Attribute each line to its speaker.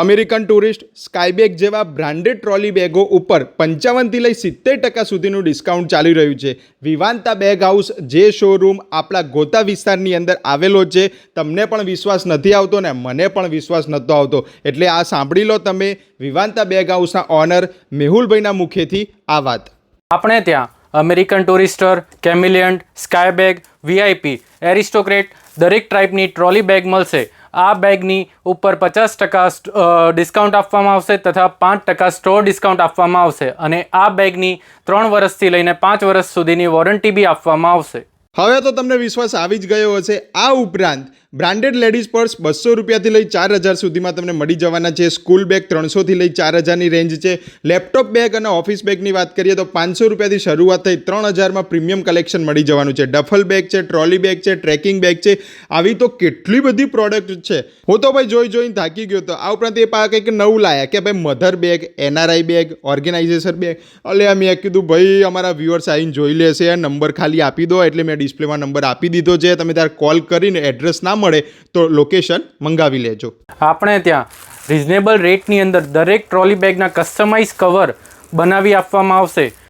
Speaker 1: American tourist સ્કાયબેગ જેવા branded trolley બેગો ઉપર પંચાવનથી લઈ સિત્તેર ટકા સુધીનું ડિસ્કાઉન્ટ ચાલી રહ્યું છે. વિવાંતા બેગ હાઉસ જે શોરૂમ આપણા ગોતા વિસ્તારની અંદર આવેલો છે, તમને પણ વિશ્વાસ નથી આવતો ને મને પણ વિશ્વાસ નહોતો આવતો. એટલે આ સાંભળી લો તમે વિવાંતા બેગ હાઉસના ઓનર મેહુલભાઈના મુખેથી આ વાત.
Speaker 2: આપણે ત્યાં અમેરિકન ટુરિસ્ટર, કેમિલિયન્ટ, સ્કાયબેગ, વીઆઈપી, એરિસ્ટોક્રેટ દરેક ટાઈપની ટ્રોલી બેગ મળશે. આ બેગની ઉપર પચાસ ટકા ડિસ્કાઉન્ટ આપવામાં આવશે તથા પાંચ ટકા સ્ટોર ડિસ્કાઉન્ટ આપવામાં આવશે અને આ બેગની ત્રણ વર્ષથી લઈને પાંચ વર્ષ સુધીની વોરંટી બી આપવામાં આવશે.
Speaker 1: હવે તો તમને વિશ્વાસ આવી જ ગયો હશે, આ ઉપરાંત બ્રાન્ડેડ લેડીઝ પર્સ બસો રૂપિયાથી લઈ ચાર હજાર સુધીમાં તમને મળી જવાના છે. સ્કૂલ બેગ ત્રણસોથી લઈ ચાર હજારની રેન્જ છે. લેપટોપ બેગ અને ઓફિસ બેગની વાત કરીએ તો પાંચસો રૂપિયાથી શરૂઆત થઈ ત્રણ હજારમાં પ્રીમિયમ કલેક્શન મળી જવાનું છે. ડફલ બેગ છે ટ્રોલી બેગ છે ટ્રેકિંગ બેગ છે. આવી તો કેટલી બધી પ્રોડક્ટ છે. હું તો ભાઈ જોઈ જોઈને થાકી ગયો તો આ ઉપરાંત એ પા કંઈક નવું લાયા કે ભાઈ mother bag NRI bag organisation bag એટલે મેં કીધું, ભાઈ, અમારા વ્યુઅર્સ આવીને જોઈ લેશે. નંબર ખાલી આપી દો. એટલે મેં ડિસ્પ્લેમાં નંબર આપી દીધો છે. તમે ત્યારે કોલ કરીને એડ્રેસ ના મળે તો લોકેશન મંગાવી લેજો.
Speaker 2: આપણે ત્યાં રિઝનેબલ રેટની અંદર દરેક ટ્રોલી બેગના કસ્ટમાઇઝ કવર બનાવી આપવામાં આવશે.